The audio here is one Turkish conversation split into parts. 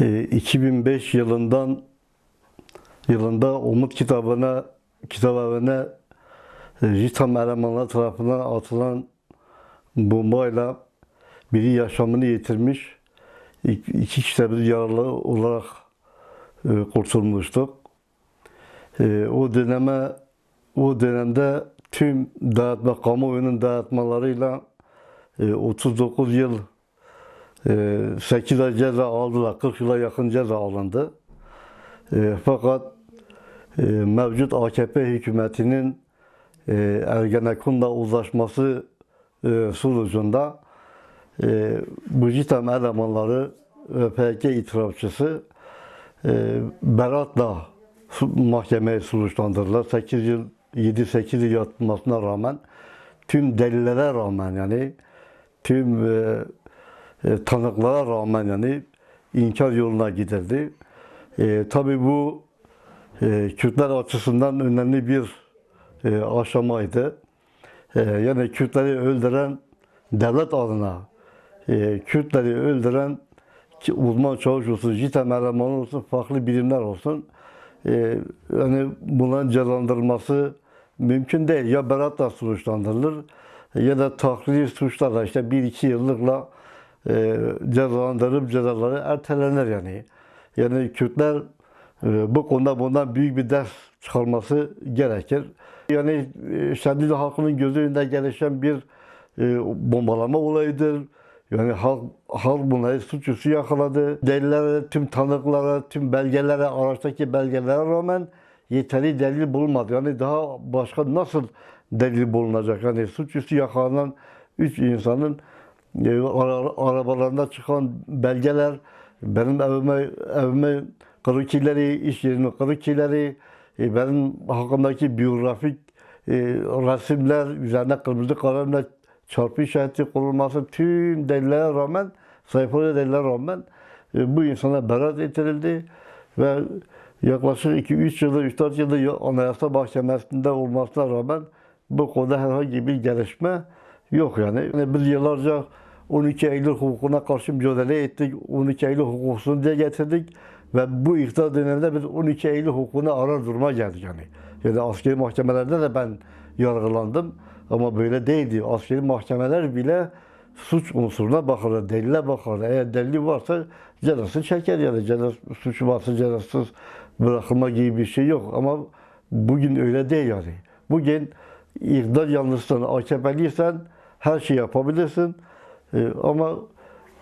e, 2005 yılından yılında Umut kitabına kitap evine e, JITAM elemanları tarafından atılan bombayla biri yaşamını yitirmiş. İki kişi de bir yaralı olarak e, kurtulmuştuk. E, o döneme o dönemde tüm dağıtma, kamuoyunun dağıtmalarıyla e, 39 yıl 8 ay ceza aldılar. 40 yıla yakın ceza alındı. E, fakat e, mevcut AKP hükümetinin e, Ergenekon'la uzlaşması e, sonucunda bu JITEM elemanları PKK itirafçısı Berat'la mahkemeye sonuçlandırdılar. 8 yıl, 7-8 yıl yatmasına rağmen tüm delillere rağmen yani tüm e, tanıklara rağmen yani inkar yoluna gidildi. E, tabii bu e, Kürtler açısından önemli bir e, aşamaydı. E, yani Kürtleri öldüren devlet adına e, Kürtleri öldüren uzman çavuş olsun, JITEM elemanı olsun, farklı birimler olsun. E, yani bunların cezalandırılması mümkün değil. Ya beratla suçlandırılır ya da tahriri suçlarla işte bir iki yıllıkla e, cezalandırıp cezaları ertelenir yani. Yani Kürtler e, bu konuda bundan büyük bir ders çıkarması gerekir. Yani e, Şendil halkının gözü gelişen bir e, bombalama olayıdır. Yani halk, halk bunları suçüstü yakaladı. Delillere, tüm tanıklara, tüm belgelere, araçtaki belgelere rağmen yeterli delil bulunmadı. Yani daha başka nasıl delil bulunacak? Yani suçüstü yakalanan üç insanın arabalarında çıkan belgeler, benim evime, evime kırıkileri, iş yerinin kırıkileri, e, benim hakkımdaki biyografik e, resimler, üzerine kırmızı kalemle çarpı işareti konulması tüm delillere rağmen, sayfalı delillere rağmen e, bu insana beraat ettirildi ve yaklaşık 2-3 yılda, 3-4 yılda ya- Anayasa Mahkemesi'nde olmasına rağmen bu konuda herhangi bir gelişme yok yani. yani biz yıllarca 12 Eylül hukukuna karşı mücadele ettik. 12 Eylül hukukunu diye getirdik. Ve bu iktidar döneminde biz 12 Eylül hukukuna arar duruma geldik yani. Yani askeri mahkemelerde de ben yargılandım. Ama böyle değildi. Askeri mahkemeler bile suç unsuruna bakarlar, delile bakarlar. Eğer delili varsa cezası çeker yani. Cezası, suçu varsa cezasız bırakılma gibi bir şey yok. Ama bugün öyle değil yani. Bugün iktidar yanlışsan, AKP'liysen her şeyi yapabilirsin. Ee, ama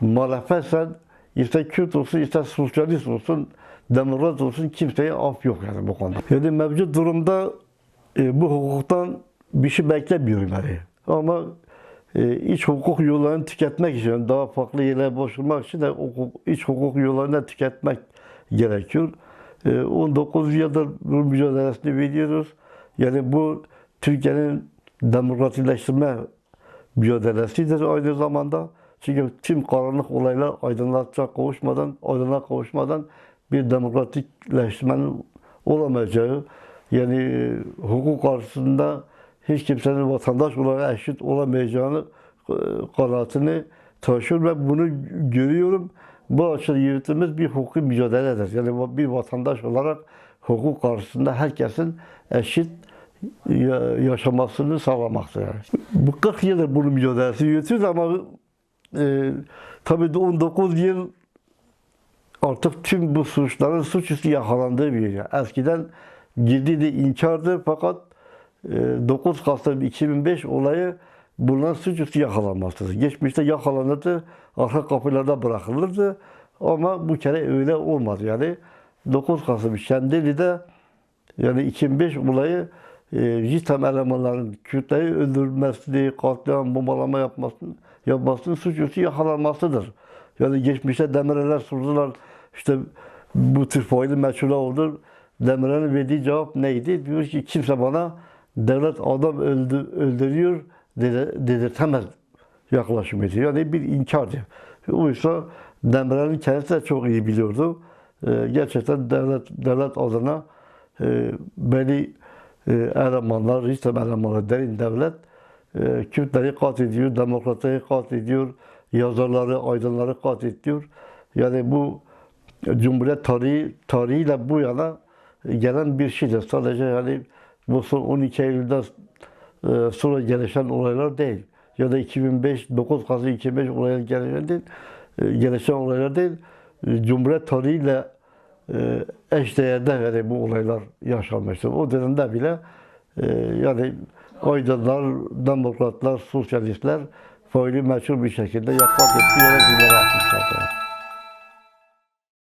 muhalefetsen ister Kürt olsun, ister sosyalist olsun, demokrat olsun kimseye af yok yani bu konuda. Yani mevcut durumda e, bu hukuktan bir şey beklemiyorum yani. Ama e, iç hukuk yollarını tüketmek için, daha farklı yerlere başvurmak için de hukuk, iç hukuk yollarını tüketmek gerekiyor. E, 19 yıldır bu mücadelesini veriyoruz. Yani bu Türkiye'nin demokratikleştirme mücadelesidir aynı zamanda. Çünkü tüm karanlık olaylar aydınlatacak kavuşmadan, aydınlığa kavuşmadan bir demokratikleşmenin olamayacağı, yani hukuk karşısında hiç kimsenin vatandaş olarak eşit olamayacağını e, kanaatini taşıyor ve bunu görüyorum. Bu açıdan yürüttüğümüz bir hukuki mücadeledir. Yani bir vatandaş olarak hukuk karşısında herkesin eşit yaşamasını sağlamaktır. Yani. Bu 40 yıldır bunun mücadelesini yürütüyoruz ama e, tabii de 19 yıl artık tüm bu suçların suçüstü yakalandığı bir yer. Eskiden gizli de inkardı fakat e, 9 Kasım 2005 olayı bunların suçüstü yakalanmasıdır. Geçmişte yakalanırdı, arka kapılarda bırakılırdı ama bu kere öyle olmadı. Yani 9 Kasım Şendili'de yani 2005 olayı e, JITEM elemanların Kürtleri öldürmesini, katliam, bombalama yapmasını, yapmasının suçüstü yakalanmasıdır. Yani geçmişte Demirel'ler sordular, işte bu tür faili meçhule oldu. Demirel'in verdiği cevap neydi? Diyor ki kimse bana devlet adam öldü, öldürüyor dedi, dedirtemez yaklaşımıydı. Yani bir inkardı. Oysa Demirel'in kendisi de çok iyi biliyordu. Ee, gerçekten devlet devlet adına e, beni elemanlar, İslam elemanları derin devlet e, Kürtleri katlediyor, demokratları katlediyor, yazarları, aydınları katlediyor. Yani bu Cumhuriyet tarihi tarihiyle bu yana gelen bir şeydir. Sadece yani bu son 12 Eylül'den e, sonra gelişen olaylar değil. Ya da 2005, 9 Kasım 2005 olaylar gelişen değil. e, Gelişen olaylar değil. Cumhuriyet tarihiyle e, eşdeğerde yani bu olaylar yaşanmıştır. O dönemde bile e, yani aydınlar, demokratlar, sosyalistler faili meçhul bir şekilde yapmak ettiği yere atmışlar.